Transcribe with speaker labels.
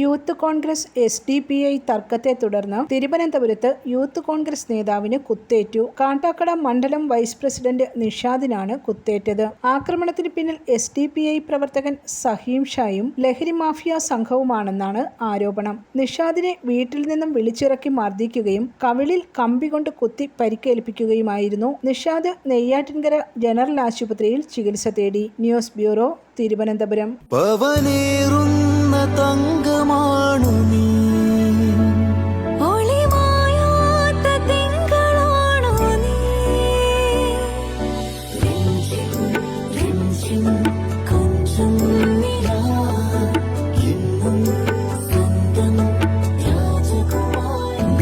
Speaker 1: Youth Congress S D P I തർക്കത്തെ തുടർന്ന് തിരുവനന്തപുരത്ത് യൂത്ത് കോൺഗ്രസ് നേതാവിന് കുത്തേറ്റു. കാട്ടാക്കട മണ്ഡലം വൈസ് പ്രസിഡന്റ് നിഷാദിനാണ് കുത്തേറ്റത്. ആക്രമണത്തിന് പിന്നിൽ എസ് ഡി പി ഐ പ്രവർത്തകൻ സഹീം ഷായും ലഹരി മാഫിയ സംഘവുമാണെന്നാണ് ആരോപണം. നിഷാദിനെ വീട്ടിൽ നിന്നും വിളിച്ചിറക്കി മർദ്ദിക്കുകയും കവിളിൽ കമ്പി കൊണ്ട് കുത്തി പരിക്കേൽപ്പിക്കുകയുമായിരുന്നു. നിഷാദ് നെയ്യാറ്റിൻകര ജനറൽ ആശുപത്രിയിൽ ചികിത്സ തേടി.
Speaker 2: News bureau Thiruvananthapuram. രാജകുമാരി